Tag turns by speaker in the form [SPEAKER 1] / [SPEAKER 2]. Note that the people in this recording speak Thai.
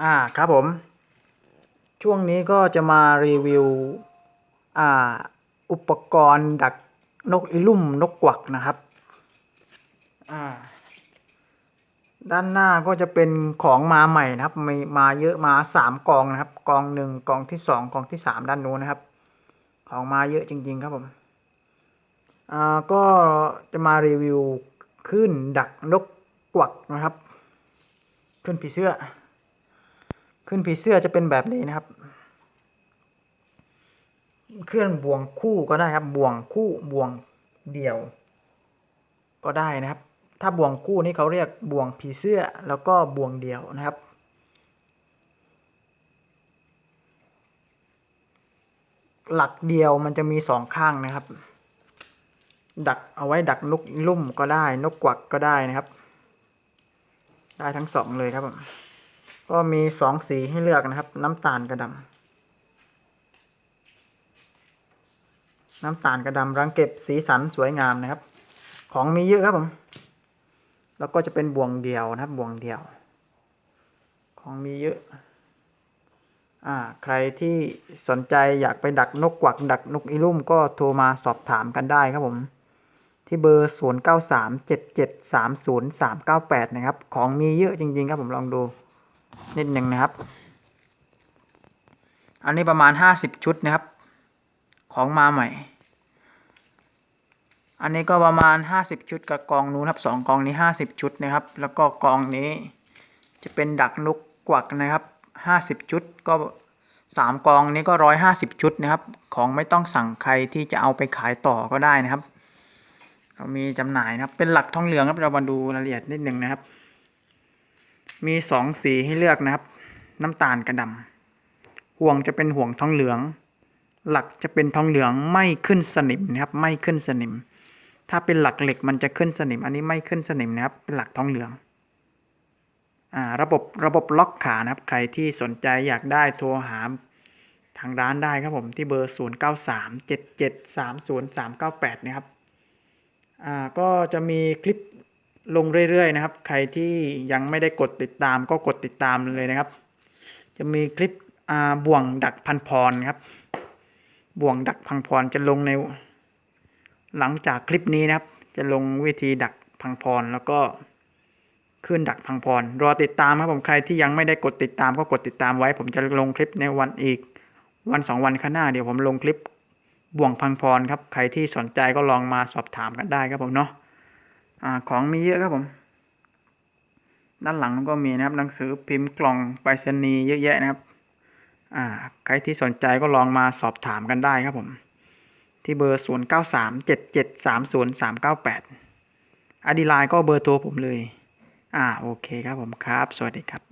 [SPEAKER 1] อ่าครับผม ช่วงนี้ก็จะมารีวิว อ่า อุปกรณ์ดักนกอีลุ่มนกกวักนะครับ อ่า ด้านหน้าก็จะเป็นของมาใหม่นะครับมีมาเยอะมาสามกองนะครับ กองหนึ่งกองที่สองกองที่สามด้านนู้นนะครับ ของมาเยอะจริง ๆ ครับผม อ่าก็จะมารีวิวขึ้นดักนกกวักนะครับ ขึ้นผีเสื้อ ขึ้นผีเสื้อจะเป็นแบบนี้นะครับ เคลื่อนบ่วงคู่ก็ได้ครับ บ่วงคู่บ่วงเดี่ยว ก็ได้นะครับ ถ้าบ่วงคู่นี่เขาเรียกบ่วงผีเสื้อแล้วก็บ่วงเดี่ยวนะครับหลักเดียวมันจะมีสองข้างนะครับ ดักเอาไว้ดักนกลุ่มก็ได้ นกกวักก็ได้นะครับ ได้ทั้งสองเลยครับผม ก็มีสองสีให้เลือกนะครับ น้ำตาลกระดำน้ำตาลกระดำรังเก็บสีสันสวยงามนะครับ ของมีเยอะครับผม แล้วก็จะเป็นบ่วงเดียวนะครับบ่วงเดียว ของมีเยอะอ่าใครที่สนใจอยากไปดักนกกวักดักนกอีลุ่มก็โทรมาสอบถามกันได้ครับผม ที่เบอร์ 0 9 3 7 7 3 0 3 9 8 นะครับ ของมีเยอะจริง ๆ ครับผมลองดู นิดหนึ่งนะครับ อันนี้ประมาณ50ชุดนะครับ ของมาใหม่ อันนี้ก็ประมาณ50ชุดกับกองนู้นครับสองกองนี้50ชุดนะครับ แล้วก็กองนี้จะเป็นดักนกกวักนะครับ50ชุดก็สามกองนี้ก็150ชุดนะครับ ของไม่ต้องสั่งใครที่จะเอาไปขายต่อก็ได้นะครับ เรามีจำหน่ายนะครับ เป็นหลักทองเหลืองครับเรามาดูรายละเอียดนิดหนึ่งนะครับ มีสองสีให้เลือกนะครับ น้ำตาลกระดำห่วงจะเป็นห่วงทองเหลือง หลักจะเป็นทองเหลืองไม่ขึ้นสนิมนะครับไม่ขึ้นสนิม ถ้าเป็นหลักเหล็กมันจะขึ้นสนิม อันนี้ไม่ขึ้นสนิมนะครับเป็นหลักทองเหลืองอ่าระบบระบบล็อกขานะครับใครที่สนใจอยากได้โทรหาทางร้านได้ครับผมที่เบอร์ 0 9 3 7 7 3 0 3 9 8 นะครับอ่าก็จะมีคลิป ลงเรื่อยๆนะครับ ใครที่ยังไม่ได้กดติดตามก็กดติดตามเลยนะครับ จะมีคลิปบ่วงดักพันพรครับ บ่วงดักพังพรจะลงใน หลังจากคลิปนี้นะครับ จะลงวิธีดักพังพรแล้วก็ขึ้นดักพังพร รอติดตามครับผมใครที่ยังไม่ได้กดติดตามก็กดติดตามไว้ ผมจะลงคลิปในวันอีกวันสองวันข้างหน้าเดี๋ยวผมลงคลิปบ่วงพังพรครับ ใครที่สนใจก็ลองมาสอบถามกันได้ครับผมเนาะ อ่าของมีเยอะครับผม ด้านหลังก็มีนะครับหนังสือพิมพ์กล่องไปรษณีย์เยอะแยะนะครับอ่าใครที่สนใจก็ลองมาสอบถามกันได้ครับผม ที่เบอร์ 0 9 3 7 7 3 0 3 9 8อดีไลน์ก็เบอร์โทรผมเลย อ่าโอเคครับผมครับ สวัสดีครับ